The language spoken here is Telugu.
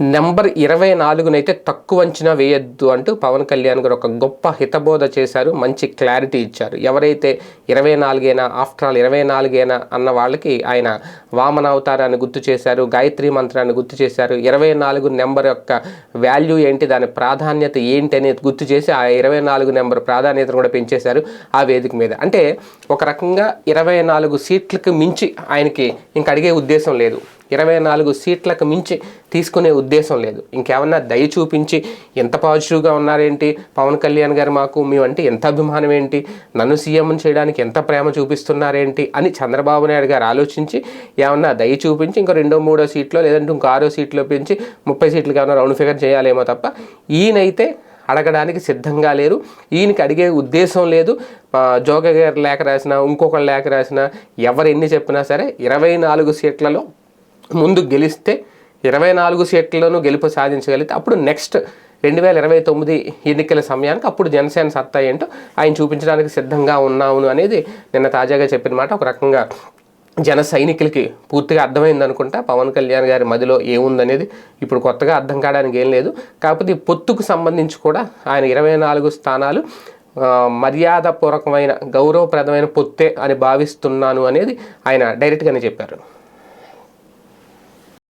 నెంబర్ ఇరవై నాలుగునైతే తక్కువ అంచనా వేయొద్దు అంటూ పవన్ కళ్యాణ్ గారు ఒక గొప్ప హితబోధ చేశారు మంచి క్లారిటీ ఇచ్చారు. ఎవరైతే ఇరవై నాలుగైనా ఆఫ్టర్ ఆల్ ఇరవై నాలుగైనా అన్న వాళ్ళకి ఆయన వామన అవతారాన్ని గుర్తు చేశారు గాయత్రి మంత్రాన్ని గుర్తు చేశారు. ఇరవై నాలుగు నెంబర్ యొక్క వాల్యూ ఏంటి దాని ప్రాధాన్యత ఏంటి అనేది గుర్తు చేసి ఆ ఇరవై నాలుగు నెంబర్ ప్రాధాన్యతను కూడా పెంచేశారు ఆ వేదిక మీద. అంటే ఒక రకంగా ఇరవై నాలుగు సీట్లకు మించి ఆయనకి ఇంక అడిగే ఉద్దేశం లేదు. ఇరవై నాలుగు సీట్లకు మించి తీసుకునే ఉద్దేశం లేదు. ఇంకేమన్నా దయ చూపించి ఎంత పాజిటివ్గా ఉన్నారేంటి? పవన్ కళ్యాణ్ గారు మాకు మేమంటే ఎంత అభిమానం ఏంటి? నన్ను సీఎం చేయడానికి ఎంత ప్రేమ చూపిస్తున్నారేంటి? అని చంద్రబాబు నాయుడు గారు ఆలోచించి ఏమన్నా దయ చూపించి ఇంకో రెండో మూడో సీట్లో లేదంటే ఇంకో ఆరో సీట్లో పెంచి ముప్పై సీట్లకి ఏమన్నా రౌండ్ ఫిగర్ చేయాలేమో తప్ప ఈయనైతే అడగడానికి సిద్ధంగా లేరు. ఈయనకి అడిగే ఉద్దేశం లేదు. జోగ గారు లేఖ రాసినా ఇంకొకరు లేఖ రాసినా ఎవరు ఎన్ని చెప్పినా సరే ఇరవై నాలుగు సీట్లలో ముందు గెలిస్తే ఇరవై నాలుగు సీట్లను గెలుపు సాధించగలిగితే అప్పుడు నెక్స్ట్ రెండు వేల ఇరవై తొమ్మిది ఎన్నికల సమయానికి అప్పుడు జనసేన సత్తా ఏంటో ఆయన చూపించడానికి సిద్ధంగా ఉన్నాను అనేది నిన్న తాజాగా చెప్పిన మాట. ఒక రకంగా జన సైనికులకి పూర్తిగా అర్థమైంది అనుకుంటా. పవన్ కళ్యాణ్ గారి మదిలో ఏముందనేది ఇప్పుడు కొత్తగా అర్థం కావడానికి ఏం లేదు. కాకపోతే ఈ పొత్తుకు సంబంధించి కూడా ఆయన ఇరవై నాలుగు స్థానాలు మర్యాదపూర్వకమైన గౌరవప్రదమైన పొత్తే అని భావిస్తున్నాను అనేది ఆయన డైరెక్ట్గానే చెప్పారు.